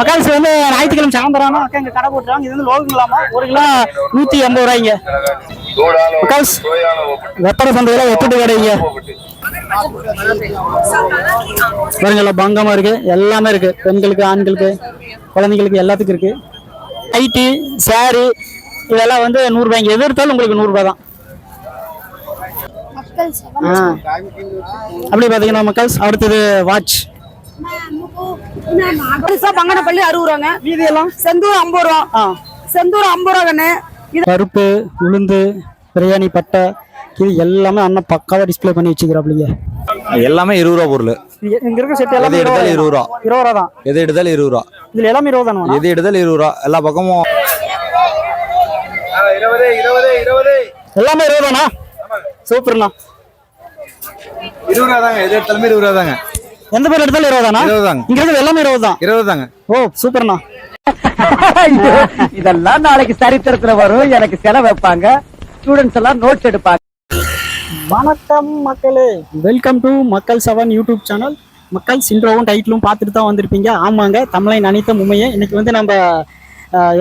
மக்காசி வந்து ஞாயிற்றுக்கிழமை சாயந்தரம் அக்கா இங்க கடை போட்டுருவாங்க. இது வந்து லோகங்களாமா ஒரு கிலோ நூத்தி எண்பது ரூபாய்ங்க. மக்காஸ் வெப்பட சந்தையில ஒத்துட்டு கடைங்க பாருங்களா பங்கமா இருக்கு. எல்லாமே இருக்கு. பெண்களுக்கு ஆண்களுக்கு குழந்தைங்களுக்கு எல்லாத்துக்கும் இருக்கு. ஹைட்டு சாரி இதெல்லாம் வந்து நூறு ரூபாய்ங்க. எது எடுத்தாலும் உங்களுக்கு நூறு ரூபாய் தான். அப்படி பாத்தீங்கன்னா மக்கள் அடுத்தது வாட்ச் பெருசா பங்கனப்பள்ளி அறுபது ரூபாங்க மீதி எல்லாம் செந்தூர் ஐம்பது ரூபா ஆ. செந்தூர் ஐம்பது ரூபா கண்ணு பருப்பு உளுந்து பிரியாணி பட்டை இது எல்லாமே அண்ணன் பக்காவா டிஸ்ப்ளே பண்ணி வச்சுக்கிறாப்லிங்க எல்லாமே இருபது ரூபா பொருள். இங்க இருக்க செட் எல்லாமே எடுத்தாலும் இருபது ரூபா. இருபது ரூபா. தான். எது இருபது ரூபா. இதுல எல்லாமே இருபது தானே எது இருபது ரூபா. எல்லா பக்கமும். எல்லாமே இருபது தானா? சூப்பர்ண்ணா. இருபது ரூபா தாங்க. எது எடுத்தாலுமே இருபது ரூபா தாங்க. எந்த பேர் எடுத்தாலும் இருபது தானா இருபது தாங்க இங்க இருக்கிறது எல்லாமே இருபது தான் இருபது தாங்க ஓ சூப்பர்ண்ணா. இதெல்லாம் நாளைக்கு சரித்திரத்துல வரும். எனக்கு செலவு வைப்பாங்க. ஸ்டூடெண்ட்ஸ் எல்லாம் நோட்ஸ் எடுப்பாங்க. வணக்கம் மக்களே. Welcome to Makkal seven YouTube channel. மக்கள் சின்ரோவும் டைட்டிலும் பார்த்துட்டு தான் வந்திருப்பீங்க. ஆமாங்க தமிழை அனைத்த உண்மையே இன்னைக்கு வந்து நம்ம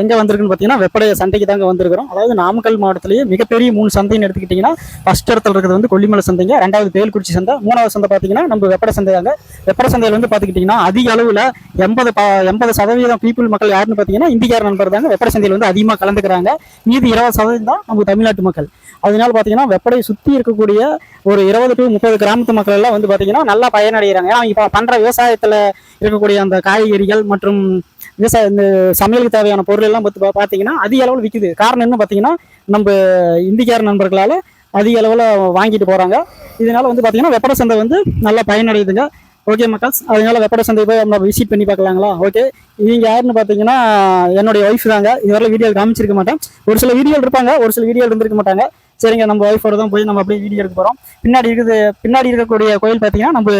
எங்கே வந்திருக்குன்னு பார்த்தீங்கன்னா வெப்படைய சந்தைக்கு தாங்க வந்திருக்கிறோம். அதாவது நாமக்கல் மாவட்டத்திலேயே மிகப்பெரிய மூணு சந்தைன்னு எடுத்துக்கிட்டிங்கன்னா ஃபஸ்ட் இடத்துல இருக்கிறது வந்து கொல்லிமலை சந்தைங்க ரெண்டாவது வேல்குறிச்சி சந்தை மூணாவது சந்தை பார்த்தீங்கன்னா நம்ம வெப்பட சந்தையாங்க. வெப்பட சந்தையில் வந்து பார்த்துக்கிட்டிங்கன்னா அதிக அளவில் எண்பது ப எண்பது சதவீதம் பீப்புள் மக்கள் யாருன்னு பார்த்தீங்கன்னா இந்திக்கார நண்பர் தாங்க. வெப்பட சந்தையில் வந்து அதிகமாக கலந்துக்கிறாங்க. மீதி இருபது சதவீதம் தான் நம்ம தமிழ்நாட்டு மக்கள். அதனால பார்த்தீங்கன்னா வெப்படையை சுற்றி இருக்கக்கூடிய ஒரு இருபது டு முப்பது கிராமத்து மக்கள் எல்லாம் வந்து பார்த்தீங்கன்னா நல்லா பயனடைகிறாங்க. ஏன்னா இப்போ பண்ணுற விவசாயத்தில் இருக்கக்கூடிய அந்த காய்கறிகள் மற்றும் விவசாய இந்த சமையலுக்கு தேவையான பொருள் எல்லாம் பார்த்து பார்த்தீங்கன்னா அதிக அளவில் விற்குது காரணம் என்ன பார்த்தீங்கன்னா நம்ம இந்திக்கார நண்பர்களால் அதிக அளவில் வாங்கிட்டு போகிறாங்க இதனால் வந்து பார்த்தீங்கன்னா வெப்பட சந்தை வந்து நல்லா பயனடையுதுங்க. ஓகே மக்கள்ஸ் அதனால வெப்பட சந்தை போய் நம்ம விசிட் பண்ணி பார்க்கலாங்களா ஓகே இவங்க யாருன்னு பார்த்தீங்கன்னா என்னுடைய ஒய்ஃப் தாங்க. இதுவரை வீடியோ காமிச்சிருக்க மாட்டேன். ஒரு சில வீடியோ இருப்பாங்க ஒரு சில வீடியோ இருந்திருக்க மாட்டாங்க. சரிங்க நம்ம ஒய்ஃபோட தான் போய் நம்ம அப்படியே வீடியோ எடுக்க போகிறோம் பின்னாடி இருக்குது பின்னாடி இருக்கக்கூடிய கோயில் பார்த்தீங்கன்னா நம்ம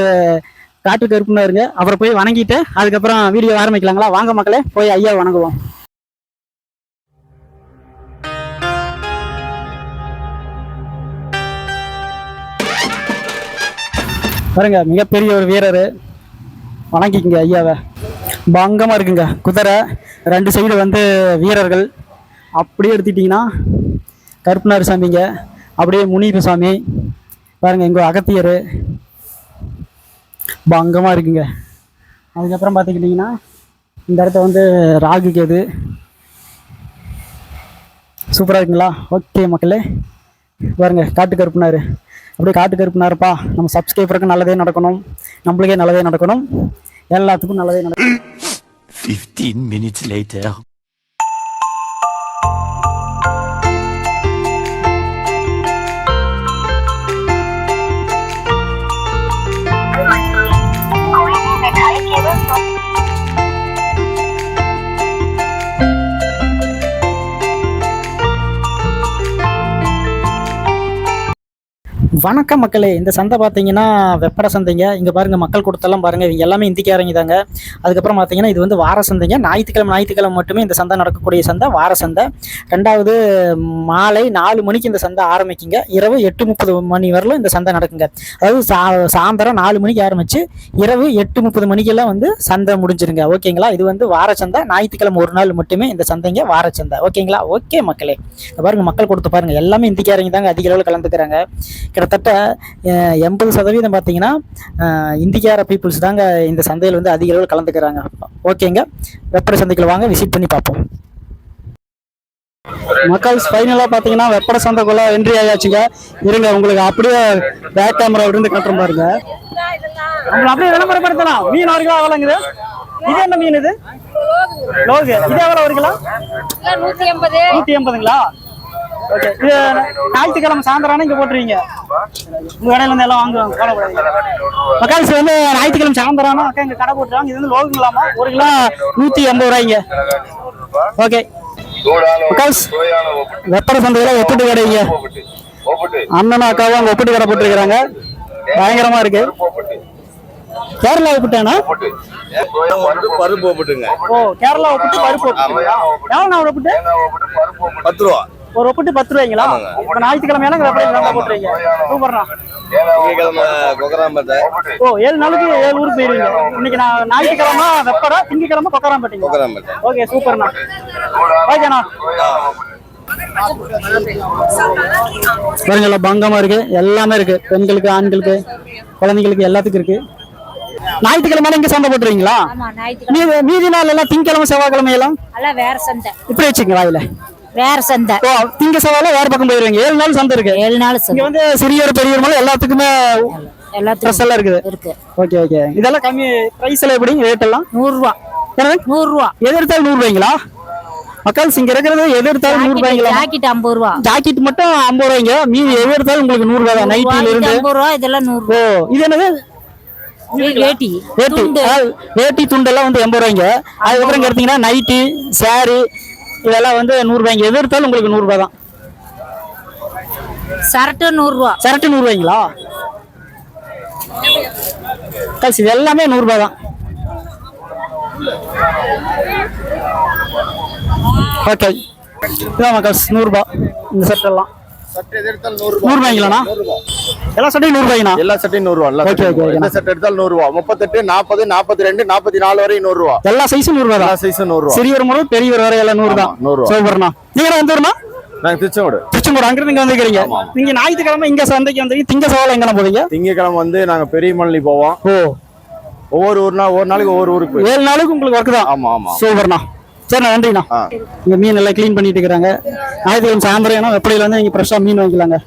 காட்டு கருப்புனா இருங்க. அவரை போய் வணங்கிட்டு அதுக்கப்புறம் வீடியோ ஆரம்பிக்கலாங்களா? வாங்க மக்களே போய் ஐயா வணங்குவோம். பாருங்க மிகப்பெரிய ஒரு வீரர். வணங்கிக்குங்க ஐயாவை. பங்கமாக இருக்குங்க. குதிரை ரெண்டு சைடு வந்து வீரர்கள். அப்படியே எடுத்துக்கிட்டிங்கன்னா கருப்பனார் சாமிங்க. அப்படியே முனிப்பு சாமி. பாருங்க எங்கள் அகத்தியர். பங்கமாக இருக்குங்க. அதுக்கப்புறம் பார்த்துக்கிட்டிங்கன்னா இந்த இடத்த வந்து ராகு கேது. சூப்பராக இருக்குங்களா? ஓகே மக்களே. பாருங்க காட்டு கருப்புனார். அப்படியே காட்டு கருப்புனாருப்பா. நம்ம சப்ஸ்கிரைபருக்கு நல்லதே நடக்கணும். நம்மளுக்கே நல்லதே நடக்கணும். எல்லாத்துக்கும் நல்லதே நடக்கணும். ஃபிஃப்டீன் மினிட்ஸ் லேட்டர் வணக்கம் மக்களே. இந்த சந்தை பார்த்தீங்கன்னா வெப்பட சந்தைங்க. இங்கே பாருங்கள் மக்கள் கொடுத்தெல்லாம் பாருங்க. இவங்க எல்லாமே இந்திக்காரங்க தாங்க. அதுக்கப்புறம் பார்த்தீங்கன்னா இது வந்து வார சந்தைங்க. ஞாயிற்றுக்கிழமை ஞாயிற்றுக்கிழமை மட்டுமே இந்த சந்தை நடக்கக்கூடிய சந்தை வார சந்தை. ரெண்டாவது மாலை நாலு மணிக்கு இந்த சந்தை ஆரம்பிக்குங்க. இரவு எட்டு முப்பது மணி வரலும் இந்த சந்தை நடக்குங்க. அதாவது சா சாயந்தரம் நாலு மணிக்கு ஆரம்பித்து இரவு எட்டு முப்பது மணிக்கெல்லாம் வந்து சந்தை முடிஞ்சிருங்க. ஓகேங்களா? இது வந்து வார சந்தை. ஞாயிற்றுக்கிழமை ஒரு நாள் மட்டுமே இந்த சந்தைங்க வார சந்தை. ஓகேங்களா? ஓகே மக்களே. பாருங்கள் மக்கள் கொடுத்து பாருங்கள் எல்லாமே இந்திக்காரங்க தாங்க. அதிக அளவில் கலந்துக்கிறாங்க. கிட்டத்தட்ட எண்பது சதவீதம் பார்த்தீங்கன்னா இந்திக்கார பீப்புள்ஸ் தாங்க இந்த சந்தையில் வந்து அதிக அளவில் கலந்துக்கிறாங்க. ஓகேங்க. வெப்பட சந்தைக்குள்ள வாங்க விசிட் பண்ணி பார்ப்போம். மக்கள் ஃபைனலாக பார்த்தீங்கன்னா வெப்பட சந்தைக்குள்ள என்ட்ரி ஆயாச்சுங்க. இருங்க உங்களுக்கு அப்படியே பேக் கேமரா இருந்து காட்டுறோம் பாருங்க. உங்களை அப்படியே விளம்பரப்படுத்தலாம். மீன் ஒரு கிலோ எவ்வளோங்குது? இது என்ன மீன் இது? லோகு இது எவ்வளோ ஒரு கிலோ நூத்தி எண்பது. நூற்றி எண்பதுங்களா? ஓகே இது ஞாயிற்றுக்கிழமை சாயந்தரம் இங்கே போட்டுருவீங்க. உங்க கடையில இருந்து எல்லாம் வாங்குவாங்க கவலைப்படாதீங்க மக்கால்ஸ் வந்து ஞாயிற்றுக்கிழமை சாயந்தரம் அக்கா இங்க கடை போட்டுருவாங்க. இது வந்து லோகுங்களாமா ஒரு கிலோ நூற்றி எண்பது ரூபாய்ங்க. ஓகே மக்கால்ஸ் வெப்பட சந்தையில ஒப்பிட்டு கடைங்க அண்ணனும் அக்காவும் அங்க ஒப்பிட்டு கடை போட்டுருக்காங்க பயங்கரமா இருக்கு. கேரளா ஒப்பிட்டானா? பருப்பு ஓ கேரளா ஒப்பிட்டு பருப்பு ஒப்பிட்டு. எவ்வளோ ஒப்பிட்டு. பத்து ரூபா. ஒரு ஒப்பிட்டு பத்து ரூபாய்ங்களா? இப்போ ஞாயிற்றுக்கிழமையான நல்லா போட்டுருவீங்க? சூப்பர்ண்ணா. ஓ ஏழு நாளுக்கு ஏழு ஊருக்கு போயிருவீங்க. இன்னைக்கு நான் ஞாயிற்றுக்கிழமை வெப்படை திங்கக்கிழமை கொக்கராம்பேட்டைங்க. கொக்கராம்பேட்டை. ஓகே சூப்பர்ண்ணா. ஓகேண்ணா பாருங்களா பங்கமா இருக்கு. எல்லாமே இருக்கு. பெண்களுக்கு ஆண்களுக்கு குழந்தைங்களுக்கு எல்லாத்துக்கும் இருக்கு. ஞாயிற்றுக்கிழமை இங்க சந்தை போட்டுருவீங்களா? மீதி மீதி நாள் எல்லாம் திங்கக்கிழமை செவ்வாய்க்கிழமை எல்லாம்? வேற சந்தை. இப்படி வச்சுங்க வாயில. வேற சந்தை. ஓ திங்க செவ்வாயில வேற பக்கம் போயிருவீங்க. ஏழு நாள் சந்தை இருக்கு. ஏழு நாள் சந்தை. வந்து சிறியோர் பெரியவர் மேல எல்லாத்துக்குமே எல்லாத்துக்கும் எல்லாம் இருக்குது. இருக்கு. Okay okay. இதெல்லாம் கம்மி பிரைஸ் எல்லாம் எப்படி ரேட் எல்லாம்? நூறு ரூபா? நூறு ரூபா எது எடுத்தாலும் நூறு ரூபாய்ங்களா மக்கள் இங்க இருக்கிறது எது எடுத்தாலும் நூறு ரூபாய்ங்களா ஜாக்கெட் ஐம்பது ரூபா. ஜாக்கெட் மட்டும் ஐம்பது ரூபாய்ங்க. மீதி எது எடுத்தாலும் உங்களுக்கு நூறு ரூபாய் நைட்டில இருந்து. ஐம்பது ரூபா இதெல்லாம் நூறு ஓ இது என்னது? வேட்டி. வேட்டி. வேட்டி துண்டெல்லாம் வந்து எண்பது ரூபாய்ங்க. அதுக்கப்புறம் எடுத்தீங்கன்னா நைட்டி சாரி இதெல்லாம் வந்து நூறு ரூபாய்ங்க எது எடுத்தாலும் உங்களுக்கு நூறு ரூபாய் தான் சரட்டு நூறு ரூபா சரட்டு நூறு ரூபாய்ங்களா கல்சி இது எல்லாமே நூறு ரூபாய் தான் ஓகே. இதான் மக்கள்ஸ் நூறுரூபா இந்த செட் எல்லாம் சட்டை எது எடுத்தாலும் நூறு நூறு ரூபாய்ங்களாண்ணா? எல்லா சட்டையும் நூறு ரூபாய்ங்கண்ணா? எல்லா சட்டையும் நூறு ரூபா. எல்லா. எந்த சட்டை எடுத்தாலும் நூறு ரூபா. முப்பத்தெட்டு நாற்பது நாற்பத்தி ரெண்டு நாற்பத்தி நாலு வரையும் நூறு ரூபா. எல்லா சைஸும் நூறு ரூபாய் எல்லா சைஸும் நூறு ரூபா. சிறியவர் முதல் பெரியவர் வரை எல்லாம் நூறு தான். ஆமா, நூறு ரூபா. சூப்பர்ண்ணா நீங்க எந்த ஊர்னா நாங்க திருச்செங்கோடு. திருச்செங்கோடு. அங்கிருந்து இங்க வந்துக்கிறீங்க. நீங்க ஞாயிற்றுக்கிழமை இங்க சந்தைக்கு வந்தீங்க. திங்க சவால எங்க போவீங்க? திங்கக்கிழமை வந்து நாங்க பெரிய மல்லி போவோம். ஓ. ஒவ்வொரு ஊர்னா ஒவ்வொரு நாளைக்கு ஒவ்வொரு ஊருக்கு ஏழு நாளுக்கு உங்களுக்கு ஒர்க் தான். ஆமா ஆமா. சூப்பர்ண்ணா சரிண்ணா நன்றிண்ணா. இங்க மீன் எல்லாம் க்ளீன் பண்ணிட்டு இருக்கிறாங்க. ஞாயிற்றுக்கிழமை சாயந்தரம் ஏன்னா வெப்படையில வந்து இங்க ஃப்ரெஷ்ஷா மீன் வாங்கிக்கலாங்க.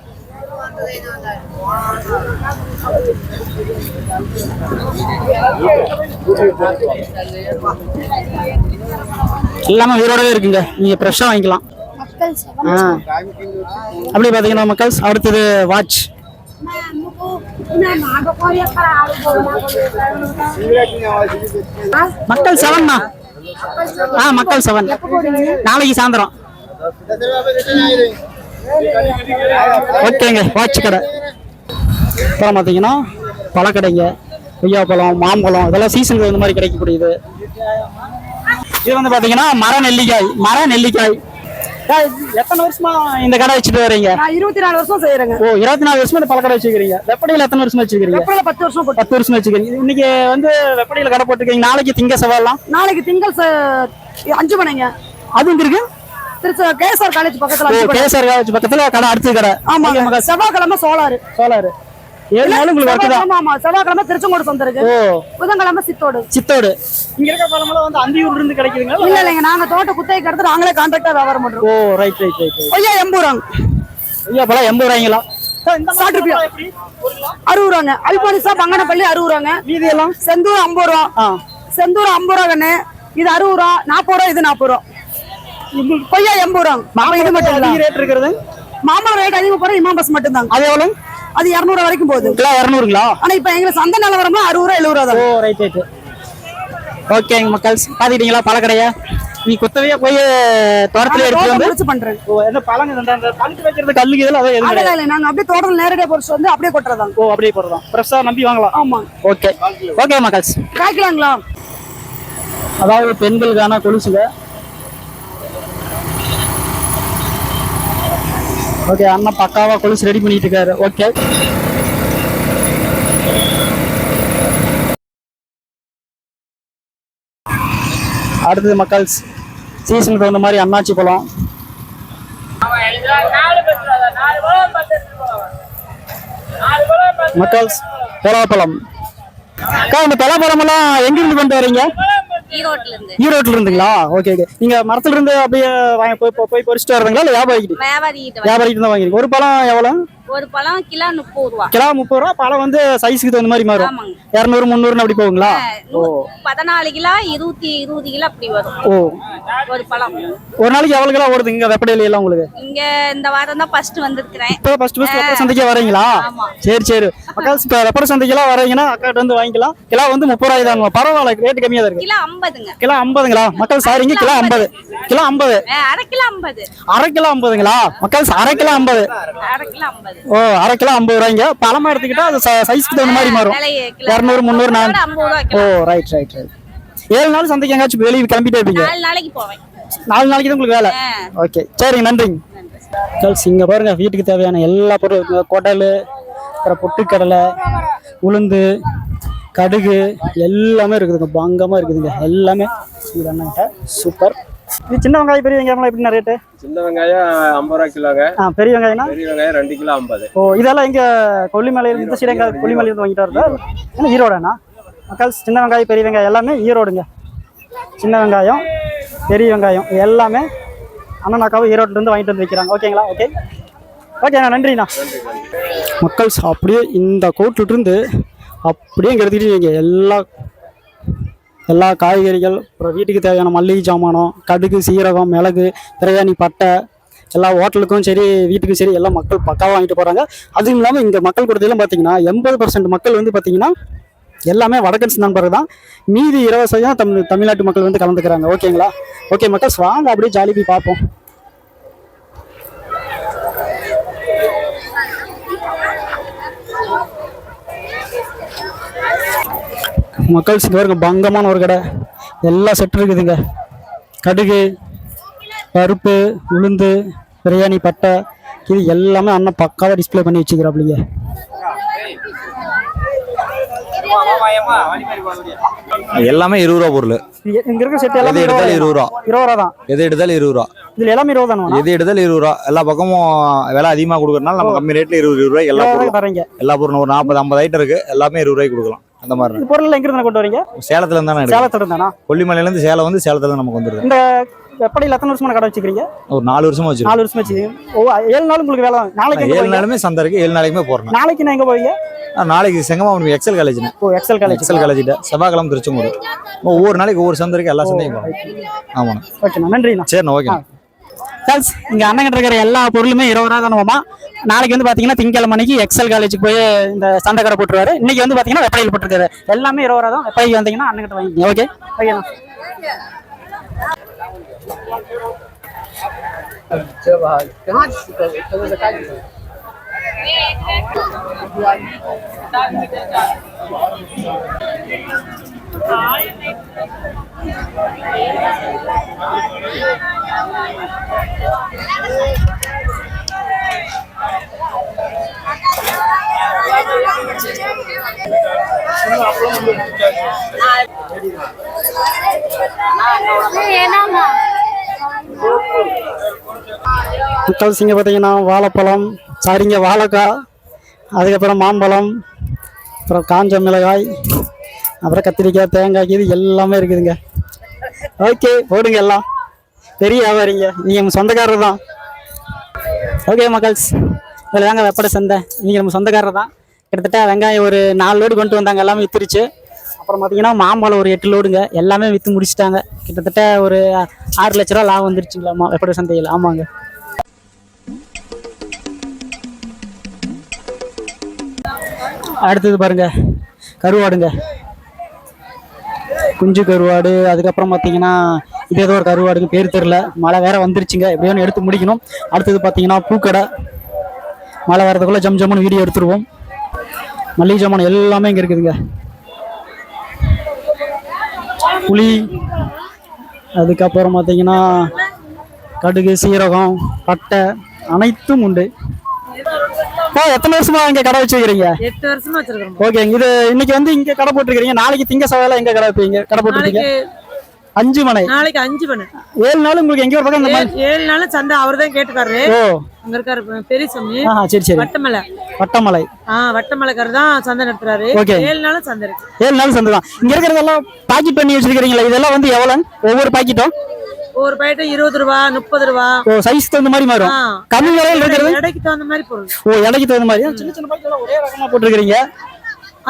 எல்லாமே உயிரோடவே இருக்குங்க. நீங்க ஃப்ரெஷ்ஷா வாங்கிக்கலாம். ஆ. அப்படி பாத்தீங்கன்னா மக்கள் அடுத்தது வாட்ச் மக்கள் செவன்ண்ணா. ஆ மக்கள் செவன். நாளைக்கு சாயந்தரம். ஓகேங்க வாட்ச் கடை. அப்புறம் பார்த்தீங்கன்னா பழக்கடைங்க. கொய்யாப்பழம் மாம்பழம் இதெல்லாம் சீசனுக்கு இந்த மாதிரி கிடைக்கக்கூடியது. இது வந்து பார்த்தீங்கன்னா மர நெல்லிக்காய் மர நெல்லிக்காய். எத்தனை வருஷமா இந்த கடை வச்சுட்டு வரீங்க? நான் இருபத்தி நாலு வருஷம் செய்யறேங்க. ஓ இருபத்தி நாலு வருஷமா இந்த பழக்கடை வச்சுக்கிறீங்க. வெப்படையில் எத்தனை வருஷமா வச்சுக்கிறீங்க? வெப்படையில பத்து வருஷம் போட்டு பத்து வருஷமா வச்சுக்கிறீங்க. இன்னைக்கு வந்து வெப்படையில் கடை போட்டுருக்கீங்க. நாளைக்கு திங்க செவ்வாயெல்லாம் நாளைக்கு திங்கள் அஞ்சு மணிங்க. அது எங்க இருக்கு திருச்சி கேஎஸ்ஆர் காலேஜ் பக்கத்துல கேசர் காலேஜ் பக்கத்துல கடை அடுத்த கடை. ஆமாங்க. செவ்வாய்க்கிழமை சோலாரு சோலாரு ஏழு நாள் உங்களுக்கு ஒர்க்கு தான். செவ்வாய்க்கிழமை ஆமா செவ்வாய்க்கிழமை திருச்செங்கோடு சந்தை இருக்கு ஓ. புதன்கிழமை சித்தோடு. சித்தோடு. இங்க இருக்க பழமெல்லாம் வந்து அந்தியூர்ல இருந்து கிடைக்குதுங்களா? இல்ல இல்லைங்க நாங்க தோட்ட குத்தகைக்கு எடுத்து நாங்களே கான்ட்ராக்டா வியாபாரம் பண்றோம். ஓ ரைட் ரைட் ஐயா பழம் எண்பது ரூபாய்ங்களா அறுபது ரூபாங்க அல்பானிசா பங்கனப்பள்ளி அறுபது ரூபாங்க மீதி எல்லாம் செந்தூர் ஐம்பது ரூபா செந்தூர் ஐம்பது ரூபா கண்ணு. இது அறுபது ரூபா நாற்பது ரூபா இது நாற்பது ரூபா கொய்யா எண்பது ரூபாங்க மாம்பழம் இது மட்டும் ரேட் இருக்கிறது? மாம்பழம் ரேட் அதிகம் போற இமாம் பஸ் மட்டும்தாங்க. அது எவ்வளவு? அது இரநூறு வரைக்கும் போகுது. கிலோ இரநூறுங்களா? ஆனா இப்ப எங்க சந்தை நிலவரமா அறுபது ரூபா எழுபது ரூபா ஓ ரைட் ரைட் ஓகேங்க மக்கள் பாத்துக்கிட்டீங்களா? பழக்கடையா? நீ குத்தவையா போய் தோட்டத்துல எடுத்து வந்து? பண்றேன். ஓ என்ன பழங்க பழுத்து வைக்கிறது கல்லுக்கு இதெல்லாம் அதான் எதுவும் கிடையாது. அதெல்லாம் இல்லை நாங்க அப்படியே தோட்டத்தில் நேரடியா பொறிச்சு வந்து அப்படியே கொட்டுறதாங்க ஓ அப்படியே போடுறோம் ஃப்ரெஷ்ஷா நம்பி வாங்கலாம். ஆமா. ஓகே ஓகே மக்கள்ஸ். காய்க்கலாங்களா? அதாவது பெண்களுக்கான கொலுசுங்க ஓகே அண்ணன் பக்காவாக கொலுசு ரெடி பண்ணிட்டு இருக்காரு. ஓகே. அடுத்தது மக்கள்ஸ் சீசனுக்கு தகுந்த மாதிரி அண்ணாச்சி பழம். மக்கள்ஸ் பலாப்பழம். அக்கா இந்த பலாப்பழம் எல்லாம் எங்கிருந்து கொண்டு வரீங்க? ஈரோட்ல இருந்து ஈரோட்ல இருந்துங்களா ஓகே ஓகே நீங்க மரத்துல இருந்து அப்படியே வாங்கி போய் போய் பறிச்சுட்டு வரதுங்களா? இல்ல வியாபாரிக்கிட்டு? வியாபாரி கிட்ட வியாபாரிக்கிட்டு தான் வாங்கிருக்கீங்க ஒரு பழம் எவ்வளவு? ஒரு பழம் கிலோ முப்பது ரூபா. கிலோ முப்பது ரூபா பழம் வந்து சைஸுக்கு தகுந்த மாதிரி மாறும். இரநூறு முந்நூறுன்னு அப்படி போகுங்களா? பதினாலு கிலோ இருபத்தி இருபது கிலோ அப்படி வரும். ஓ. ஒரு பழம். ஒரு நாளைக்கு எவ்வளவு கிலோ ஓடுது இங்க வெப்படையில எல்லாம் உங்களுக்கு? இங்க இந்த வாரம் தான் ஃபர்ஸ்ட் வந்திருக்கிறேன். இப்போ ஃபர்ஸ்ட் ஃபர்ஸ்ட் வெப்பட சந்தைக்கே வரீங்களா. சரி சரி. அக்கா இப்போ வெப்பட சந்தைக்கெல்லாம் வரீங்கன்னா அக்காட்ட வந்து வாங்கிக்கலாம். கிலோ வந்து முப்பது ரூபாய் தான். பரவாயில்ல ரேட் கம்மியா இருக்கு. கிலோ ஐம்பதுங்க. கிலோ ஐம்பதுங்களா? மக்கள் சாரிங்க கிலோ ஐம்பது. கிலோ ஐம்பது. அரை கிலோ ஐம்பது. அரை கிலோ ஐம்பதுங்களா? மக்கள் அரை கிலோ ஐம்பது. அரை கிலோ ஐம்பது. ஓ அரை கிலோ ஐம்பது ரூபாய்ங்க. பழமா எடுத்துக்கிட்டா அது சைஸ்க்கு தகுந்த மாதிரி மாறும். இரநூறு முந்நூறு ரூபா ஓ ரைட் ரைட் ரைட் ஏழு நாள் சந்தைக்கு எங்காச்சும் வெளியே கிளம்பிட்டே இருப்பீங்க. நாலு நாளைக்கு போவேன். நாலு நாளைக்கு தான் உங்களுக்கு வேலை. ஓகே சரிங்க நன்றிங்க. நன்றி கேர்ள்ஸ் இங்கே பாருங்க வீட்டுக்கு தேவையான எல்லா பொருளும் இருக்குங்க குடல் அப்புறம் பொட்டுக்கடலை உளுந்து கடுகு எல்லாமே இருக்குதுங்க. பங்கமாக இருக்குதுங்க. எல்லாமே. சூப்பர். இது சின்ன வெங்காயம் பெரிய வெங்காயம்லாம் எப்படின்னா ரேட்டு சின்ன வெங்காயம் ஐம்பது ரூபா கிலோங்க. ஆ பெரிய வெங்காயம்னா? பெரிய வெங்காயம் ரெண்டு கிலோ ஐம்பது. ஓ இதெல்லாம் இங்கே கொல்லிமலையில இருந்து ஸ்ரீரங்கா கொல்லிமலையில இருந்து வாங்கிட்டு வருதா என்ன ஈரோடாண்ணா? மக்கள் சின்ன வெங்காயம் பெரிய வெங்காயம் எல்லாமே ஈரோடுங்க. சின்ன வெங்காயம் பெரிய வெங்காயம் எல்லாமே அண்ணனாக்காவும் ஈரோட்ல இருந்து வாங்கிட்டு வந்து வைக்கிறாங்க. ஓகேங்களா? ஓகே. ஓகேண்ணா நன்றிண்ணா. மக்கள் அப்படியே இந்த கோட்டில் இருந்து அப்படியே இங்கே எடுத்துக்கிட்டு வைங்க எல்லா எல்லா காய்கறிகள் அப்புறம் வீட்டுக்கு தேவையான மல்லிகை சாமானம் கடுகு சீரகம் மிளகு பிரியாணி பட்டை எல்லா ஹோட்டலுக்கும் சரி வீட்டுக்கும் சரி எல்லாம் மக்கள் பக்காவாக வாங்கிட்டு போகிறாங்க அதுவும் இல்லாமல் இங்கே மக்கள் கொடுத்ததெல்லாம் பார்த்தீங்கன்னா எண்பது பர்சன்ட் மக்கள் வந்து பார்த்தீங்கன்னா எல்லாமே வடக்கன்ஸ் நண்பர்கள் தான். மீதி இருபது தமிழ் தமிழ்நாட்டு மக்கள் வந்து கலந்துக்கிறாங்க. ஓகேங்களா ஓகே மக்கள் வாங்க அப்படியே ஜாலிபி போய் பார்ப்போம். மக்கள் இங்க பாருங்க பங்கமான ஒரு கடை. எல்லா செட் இருக்குதுங்க. கடுகு பருப்பு உளுந்து பிரியாணி பட்டை இது எல்லாமே அண்ணன் பக்காவாக டிஸ்ப்ளே பண்ணி வச்சுக்கிறாப்லிங்க எல்லாமே இருபது ரூபா பொருள். இங்க- இருக்கிற செட் எல்லாமே எடுத்தாலும் இருபது ரூபா. இருபது ரூபா தான் எது எடுத்தாலும் இருபது ரூபா. இதுல எல்லாமே இருபது தானே எது எடுத்தாலும் இருபது ரூபா. எல்லா பக்கமும் விலை அதிகமா கொடுக்கறனால நம்ம கம்மி ரேட்ல இருபது இருபது ரூபாய் எல்லா பொருளும் எல்லா பொருளும் ஒரு நாற்பது ஐம்பது ஐட்டம் இருக்கு. எல்லாமே இருபது ரூபாய்க்கு கொடுக்கலாம். அந்த மாதிரி. பொருள் எங்க இருந்து கொண்டு வரீங்க? சேலத்துல இருந்து சேலத்துல இருந்தானா கொல்லிமலையில இருந்து சேலம் வந்து சேலத்துல இருந்து நமக்கு வந்துருது இந்த எப்படியில் எத்தனை வருஷமா கடை வச்சுக்கிறீங்க? ஒரு நாலு வருஷமா வச்சிருக்கோம் நாலு வருஷம் வச்சுக்கிறீங்க ஓ ஏழு நாள் உங்களுக்கு வேலை. நாளைக்கு ஏழு? நாளுமே சந்தை இருக்கு. ஏழு நாளைக்குமே போறேன் நாளைக்கு நான் எங்க போவீங்க? நாளைக்கு செங்கமாவன் எக்ஸல் காலேஜ்னு ஓ எக்ஸல் காலேஜ் எக்ஸல் காலேஜ் செவ்வாய்க்கிழமை திருச்செங்கோடு. ஒவ்வொரு நாளைக்கு ஒவ்வொரு சந்தை இருக்கு. எல்லா சந்தையும் ஆமாண்ணா. ஓகேண்ணா. நன்றிண்ணா. சரிண்ணா ஓகே சார்ஸ் இங்கே அண்ணன் இருக்கிற எல்லா பொருளுமே இருபது ரூபா தானோமா நாளைக்கு வந்து பார்த்தீங்கன்னா திங்கக்கிழமை மணிக்கு எக்ஸல் காலேஜுக்கு போய் இந்த சண்டை கடை போட்டுருவாரு. இன்னைக்கு வந்து பார்த்தீங்கன்னா வெப்படையில் போட்டுருக்காரு. எல்லாமே இருபது ரூபா தான். வெப்படைக்கு வந்தீங்கன்னா அண்ணன் கிட்ட வாங்கிக்கோங்க. ஓகே ஓகேண்ணா மக்கள் சிங்க பார்த்தீங்கன்னா வாழைப்பழம் சாரிங்க வாழைக்காய் அதுக்கப்புறம் மாம்பழம் அப்புறம் காஞ்ச மிளகாய் அப்புறம் கத்திரிக்காய் தேங்காய் இது எல்லாமே இருக்குதுங்க. ஓகே போடுங்க எல்லாம். பெரிய வியாபாரிங்க. நீங்கள் நம்ம சொந்தக்காரர் தான். ஓகே மக்கள்ஸ். இதில் தாங்க வெப்படை சந்தை. நீங்கள் நம்ம சொந்தக்காரர் தான். கிட்டத்தட்ட வெங்காயம் ஒரு நாலு லோடு கொண்டு வந்தாங்க. எல்லாமே வித்துருச்சு. அப்புறம் பார்த்தீங்கன்னா மாம்பழம் ஒரு எட்டு லோடுங்க எல்லாமே விற்று முடிச்சிட்டாங்க. கிட்டத்தட்ட ஒரு ஆறு லட்ச ரூபா லாபம் வந்துருச்சுங்களா வெப்படை சந்தையில். ஆமாங்க. அடுத்தது பாருங்க. கருவாடுங்க. குஞ்சு கருவாடு அதுக்கப்புறம் பார்த்தீங்கன்னா இது ஏதோ ஒரு கருவாடுங்க பேர் தெரில மழை வேற வந்துருச்சுங்க. எப்படியோ எடுத்து முடிக்கணும். அடுத்தது பார்த்தீங்கன்னா பூக்கடை. மழை வரதுக்குள்ள ஜம் ஜம்முன்னு வீடியோ எடுத்துருவோம். மல்லிகை ஜாமான் எல்லாமே இங்கே இருக்குதுங்க. புளி அதுக்கப்புறம் பார்த்தீங்கன்னா கடுகு சீரகம் பட்டை அனைத்தும் உண்டு. எத்தனை வருஷமா இங்க கடை வச்சிருக்கீங்க எட்டு வருஷமா வச்சிருக்கோம் ஓகே இது இன்னைக்கு வந்து இங்க கடை போட்டிருக்கீங்க நாளைக்கு திங்க செவ்வாயில எங்க கடை வைப்பீங்க? கடை போட்டிருக்கீங்க? அஞ்சு மனை. நாளைக்கு அஞ்சு பண்ணு ஏழு நாள் உங்களுக்கு எங்க ஒரு பக்கம் இந்த மாதிரி ஏழு நாள் சந்தை அவர் தான் கேட்டுக்காரு ஓ. அங்க இருக்காரு பெரிய ஆஹா சரி சரி. வட்டமலை. வட்டமலை. ஆ வட்டமலைக்காரர் தான் சந்தை நடத்துறாரு. Okay. ஏழு நாளும் சந்தை இருக்கு. ஏழு நாள் சந்தை தான். இங்க இருக்கிறதெல்லாம் பாக்கெட் பண்ணி வச்சிருக்கீங்களா இதெல்லாம் வந்து எவ்வளவு ஒவ்வொரு பாக்கெட்டும்? ஒரு பாக்கெட் இருபது ரூபா முப்பது ரூபா. ஓ சைஸ் தகுந்த மாதிரி மாறும். கம்மி விலையில் இருக்கிறது எடைக்கு தகுந்த மாதிரி பொருள். ஓ எடைக்கு தகுந்த மாதிரி. சின்ன சின்ன பாக்கெட் ஒரே ரகமா போட்டிருக்கீங்க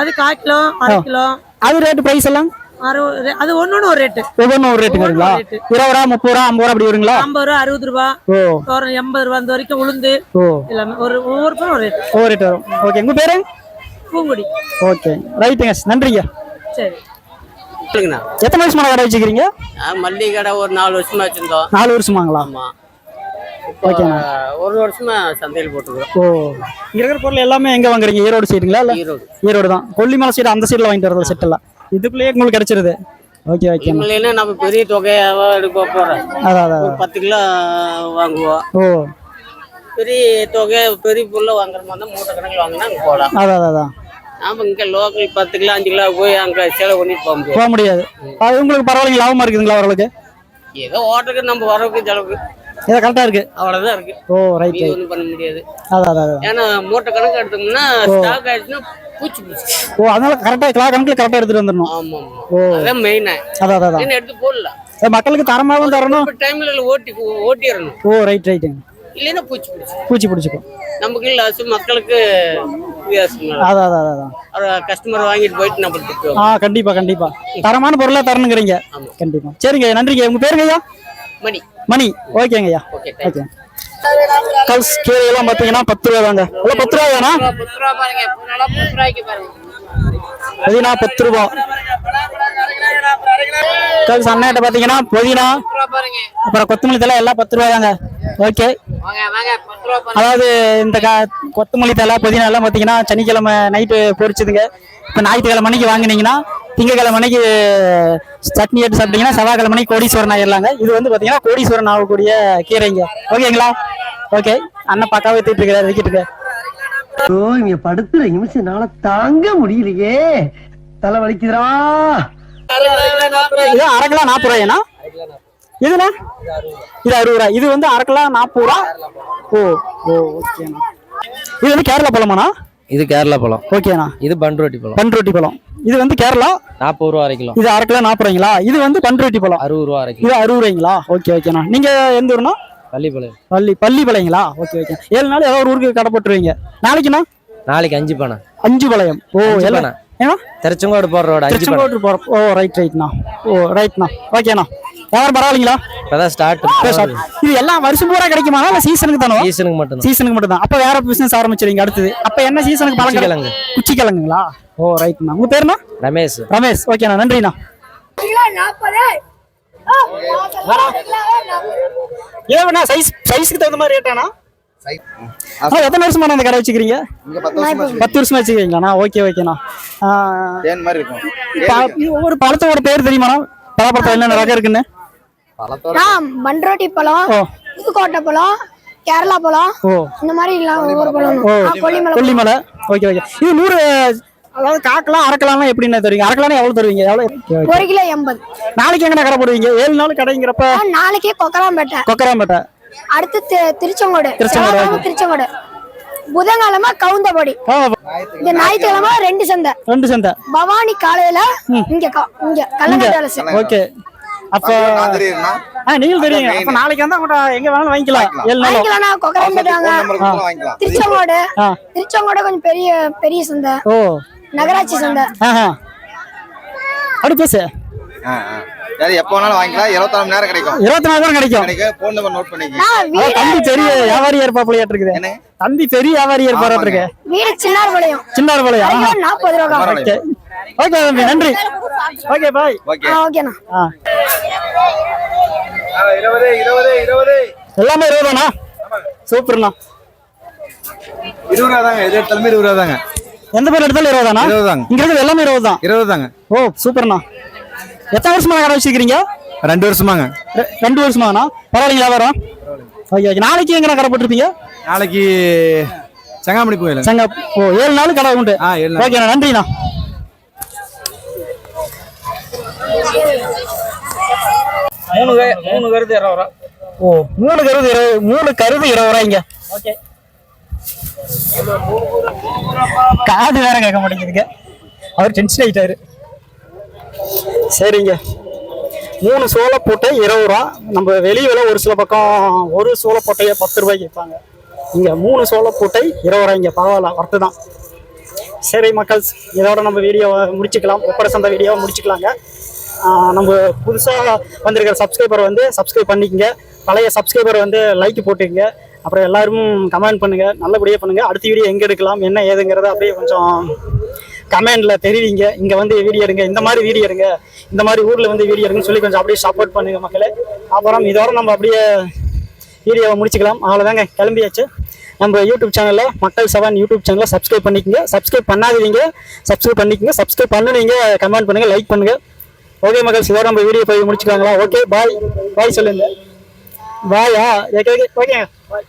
அது கால் கிலோ அரை கிலோ. அது ரேட் பிரைஸ் எல்லாம்? அது ஒன்னொன்னு ஒரு ரேட்டு ஒவ்வொன்றும் ஒரு ரேட்டு வருங்களா. இருபது ரூபா முப்பது ரூபா ஐம்பது ரூபா அப்படி வருங்களா? ஐம்பது ரூபா அறுபது ரூபா. எண்பது ரூபா அந்த வரைக்கும் உளுந்து. எல்லாமே ஒரு ஒவ்வொரு ஒரு ரேட் ஓ ரேட் வரும். ஓகே உங்க பேரு? பூங்குடி. ஓகே ரைட்டுங்க நன்றிங்க. சரி. சொல்லுங்கண்ணா எத்தனை வருஷமா கடை வச்சுக்கிறீங்க? மல்லிகை கடை ஒரு நாலு வருஷமா வச்சிருந்தோம். நாலு வருஷமாங்களா? ஆமா. ஓகேண்ணா. ஒரு வருஷமா சந்தையில் போட்டுருக்கோம் ஓ. இங்க இருக்கிற பொருள் எல்லாமே எங்க வாங்குறீங்க? ஈரோடு சைடுங்களா இல்ல? ஈரோடு. ஈரோடு தான். கொல்லிமலை சைடு அந்த சைடுல வாங்கிட்டு வரது செட் எல்லாம். இதுக்குள்ளேயே உங்களுக்கு கிடைச்சிருது. ஓகே ஓகேண்ணா இல்லைன்னா நம்ம பெரிய தொகையாவா எடுக்க போறோம். அதான் அதான் பத்து கிலோ வாங்குவோம். ஓ. பெரிய தொகை பெரிய பொருள் வாங்குற மாதிரி தான் மூட்டை கணக்கில் வாங்கினா அங்கே போகலாம். அதான், அதான். நாம இங்கே லோக்கல் பத்து கிலோ அஞ்சு கிலோ போய் அங்கே செலவு பண்ணிட்டு போக முடியாது. போக முடியாது. அது உங்களுக்கு பரவாயில்லைங்க லாபமா இருக்குதுங்களா ஓரளவுக்கு? ஏதோ ஓட்டருக்கு நம்ம வரவுக்கு செலவுக்கு. இதை கரெக்டா இருக்கு. அவ்வளோதான் இருக்கு. ஓ ரைட் ஒன்றும் பண்ண முடியாது. அதான் அதான் ஏன்னா மூட்டை கணக்கு எடுத்தோம்னா ஸ்டாக் ஆயிடுச்சுன்னா பூச்சி பூச்சி ஓ அதனால கரெக்டா கிலோ கணக்குல கரெக்டா எடுத்துட்டு வந்துடணும். ஆமாம் ஓ. அதான் மெயினா அதான் அதான் எடுத்து போடலாம் மக்களுக்கு தரமாகவும் தரணும். டைமில் ஓட்டி ஓட்டிடணும். ஓ ரைட் ரைட்டு இல்லைன்னா பூச்சி பூச்சி பூச்சி பிடிச்சிக்கும். நமக்கு லாஸ் மக்களுக்கு அதான் அதான் அதான், கஸ்டமர் வாங்கிட்டு போயிட்டு நம்ம ஆ கண்டிப்பா கண்டிப்பா. தரமான பொருளா தரணுங்கிறீங்க. கண்டிப்பா. சரிங்க நன்றிங்க. உங்க பேருங்க ஐயா? மணி. மணி. ஓகேங்க ஐயா. Okay okay. கல்ஸ் கீரை எல்லாம் பாத்தீங்கன்னா பத்து ரூபா தாங்க. இல்ல பத்து ரூபா தானா? பத்து ரூபா பாருங்க பத்து ரூபாய்க்கு பாருங்க புதினா பத்து ரூபா கல்ஸ் அண்ணாட்ட பாத்தீங்கன்னா புதினா அப்புறம் கொத்தமல்லி தலை எல்லாம் பத்து ரூபா தாங்க. ஓகே. அதாவது இந்த கா- கொத்தமல்லி தலை புதினா எல்லாம் பாத்தீங்கன்னா சனிக்கிழமை நைட்டு பொரிச்சதுங்க. இப்போ ஞாயிற்றுக்கிழமை மணிக்கு வாங்குனீங்கன்னா திங்கக்கிழமை மணிக்கு சட்னி எடுத்து சாப்பிட்டீங்கன்னா செவ்வாய்க்கிழமை மணிக்கு கோடீஸ்வரன் ஆயிடலாங்க இது வந்து பாத்தீங்கன்னா கோடீஸ்வரன் ஆகக்கூடிய கீரைங்க. ஓகேங்களா? ஓகே. அண்ணன் பக்காவே வித்துட்டு இருக்காரு விக்கிட்டு இருக்காரு. ஓ இங்க படுத்துற நிமிஷம்னால தாங்க முடியலையே. தலை வலிக்குதுடா. இது அரை கிலோ நாற்பது ரூபாய்ண்ணா இதுண்ணா இது அறுபது ரூபா இது வந்து அரை கிலோ நாற்பது ரூபா. ஓ ஓ ஓகேண்ணா இது வந்து கேரளா பழமாண்ணா? இது கேரளா பழம். ஓகேண்ணா இது பண்ருட்டி பழம். பன்ருட்டி பழம். இது வந்து கேரளா? நாற்பது ரூபா அரை கிலோ. இது அரை கிலோ நாற்பது ரூபாய்ங்களா? இது வந்து பன்ருட்டி பழம். அறுபது ரூபா அரை கிலோ. இது அறுபது ரூபாய்ங்களா? ஓகே ஓகேண்ணா நீங்க எந்த ஊர்னா பள்ளிப்பாளையம். பள்ளி பள்ளி பாளையங்களா ஓகே ஓகே ஏழு நாள் ஏதோ ஒரு ஊருக்கு கடை போட்டுருவீங்க. நாளைக்குண்ணா? நாளைக்கு அஞ்சு பானை அஞ்சு பாளையம் ஓ எல்லாம். ஏன்னா திருச்செங்கோடு போற ரோடு திருச்செங்கோட்டு போகிறோம் ஓ ரைட் ரைட்ண்ணா ஓ ரைட்ண்ணா ஓகேண்ணா வியாபாரம் பரவாயில்லைங்களா? இப்பதான் ஸ்டார்ட் இது எல்லாம் வருஷம் பூரா கிடைக்குமா? இல்ல சீசனுக்கு தானோ? சீசனுக்கு மட்டும் சீசனுக்கு மட்டும் தான். அப்ப வேற பிசினஸ் ஆரம்பிச்சிருங்க அடுத்தது. அப்ப என்ன சீசனுக்கு பழம் குச்சிக்கிழங்கு. குச்சி கிழங்குங்களா ஓ ரைட்ண்ணா உங்க பேருண்ணா ரமேஷ். ரமேஷ். ஓகேண்ணா நன்றிண்ணா. ஏவண்ணா சைஸ் சைஸ்க்கு தகுந்த மாதிரி ரேட்டாண்ணா எத்தனை வருஷமா அந்த கடை வச்சுக்கிறீங்க? பத்து வருஷமா வச்சுக்கிறீங்களாண்ணா ஓகே ஓகேண்ணா. ஒவ்வொரு பழத்தோட பேர் தெரியுமாண்ணா பலாப்பழத்தில் என்னென்ன ரகம் இருக்குன்னு? பண்ரோட்டி பழம் புதுக்கோட்டை பழம் கேரளா பழம் இந்த மாதிரி எல்லாம் ஒவ்வொரு பழம். கொல்லிமலை கொல்லிமலை. Okay okay. இது நூறு அதாவது காக்கலாம் அரைக்கலாம்லாம் எப்படிண்ணா தருவீங்க? அரைக்கலாம் எவ்வளவு தருவீங்க? எவ்வளவு. ஒரு கிலோ எண்பது. நாளைக்கு எங்கண்ணா கடை போடுவீங்க? ஏழு நாள் கடைங்கிறப்ப? நாளைக்கே கொக்கராம்பேட்டை. கொக்கராம்பேட்டை. அடுத்து திருச்செங்கோடு. திருச்செங்கோடு, திருச்செங்கோடு. புதன்கிழமை கவுந்தபடி. இந்த ஞாயிற்றுக்கிழமை ரெண்டு சந்தை. ரெண்டு சந்தை. பவானி காலையில இங்க இங்க கல்லங்கட்டு அரசு ஓகே. அப்போ நான் தெரியுதுண்ணா ஆ நீங்கள் தெரியுங்க. அப்போ நாளைக்கு வந்து அவங்கள்ட்ட எங்க வேணாலும் வாங்கிக்கலாம். வாங்கிக்கலாம். கொக்கராம்பேட்டை வாங்க. நம்பர் கொடுத்தா வாங்கிக்கலாம். திருச்செங்கோடு. திருச்செங்கோடு கொஞ்சம் பெரிய பெரிய சந்தை. ஓ. நகராட்சி சந்தை. ஆ. சரி எப்போ வேணாலும் வாங்கிக்கலாம். இருபத்தாறு மணி நேரம் கிடைக்கும். இருபத்தி நாலு தான் கிடைக்கும். கிடைக்கும் ஃபோன் நம்பர் நோட் பண்ணிக்க நான் அதான் வீடு தம்பி பெரிய வியாபாரி ஏற்பாப்புலையாட்டு இருக்குது? தம்பி பெரிய வியாபாரி ஏற்பாடு இருக்கு வீடு சின்னார்பாளையம் சின்ன பாளையம். ஆஹா. நாற்பது ரூபா ஓகே ஓகே தம்பி நன்றி. Okay bye. ஓகே. ஆ ஓகேண்ணா ஆ. இருபது இருபது இருபது. எல்லாமே இருபதாண்ணா சூப்பர்ண்ணா. இருபது ரூபா தாங்க எது எடுத்தாலுமே இருபது ரூபா தாங்க எந்த பேர் எடுத்தாலும் இருபதாண்ணா இருபது தாங்க. இங்க இருக்கிறது எல்லாமே இருபது தான் இருபது தாங்க ஓ சூப்பர்ண்ணா. எத்தனை வருஷமா கடை வச்சிருக்கீங்க ரெண்டு வருஷமாங்க. ரெண்டு வருஷமாண்ணா பரவாயில்லைங்களா வியாபாரம். ஓகே ஓகே நாளைக்கு எங்கண்ணா கடை போட்டிருப்பீங்க? நாளைக்கு செங்காமணி கோயில் சங்க ஓ ஏழு நாள் கடை உண்டு. ஆ, ஏழு நாள். ஓகேண்ணா நன்றிண்ணா. மூணு மூணு கருது இருபது ரூபா. ஓ மூணு கருது இருபது மூணு கருது இருபது ரூபாய்ங்க ஓகே. காது வேற கேட்க மாட்டேங்குதுங்க அவர் டென்ஷன் ஆயிட்டாரு. சரிங்க. மூணு சோளப்பூட்டை இருபது ரூபா. நம்ம வெளியில் ஒரு சில பக்கம் ஒரு சோளப்பூட்டையை பத்து ரூபாய்க்கு விற்பாங்க. இங்கே மூணு சோளப்பூட்டை இருபது ரூபாய்ங்க. பரவாயில்ல ஒர்த்து தான். சரி மக்கள் இதோட நம்ம வீடியோவை முடிச்சுக்கலாம். ஒப்படை சந்தை வீடியோவை முடிச்சுக்கலாங்க. நம்ம புதுசாக வந்திருக்கிற சப்ஸ்கிரைபர் வந்து சப்ஸ்கிரைப் பண்ணிக்கங்க. பழைய சப்ஸ்கிரைபர் வந்து லைக் போட்டுக்கங்க. அப்புறம் எல்லாரும் கமெண்ட் பண்ணுங்கள் நல்லபடியாக பண்ணுங்கள் அடுத்த வீடியோ எங்கே எடுக்கலாம்? என்ன ஏதுங்கிறத அப்படியே கொஞ்சம் கமெண்ட்ல தெரிவிங்க. இங்க வந்து வீடியோ எடுங்க. இந்த மாதிரி வீடியோ எடுங்க. இந்த மாதிரி ஊர்ல வந்து வீடியோ எடுங்கன்னு சொல்லி கொஞ்சம் அப்படியே சப்போர்ட் பண்ணுங்க மக்களே. அப்புறம் இதோட நம்ம அப்படியே வீடியோவை முடிச்சுக்கலாம். அவ்வளோதாங்க கிளம்பியாச்சு. நம்ம யூடியூப் சேனலில் மக்கள் செவன் யூடியூப் சேனலில் சப்ஸ்கிரைப் பண்ணிக்கங்க. சப்ஸ்கிரைப் பண்ணாதீங்க சப்ஸ்கிரைப் பண்ணிக்கோங்க. சப்ஸ்கிரைப் பண்ணுவீங்க கமெண்ட் பண்ணுங்கள் லைக் பண்ணுங்கள் ஓகே மக்கள் இதோட நம்ம வீடியோ போய் முடிச்சுக்காங்களா ஓகே பாய் பாய் சொல்லுங்க. பாயா ஓகே ஓகே ஓகேங்க பாய்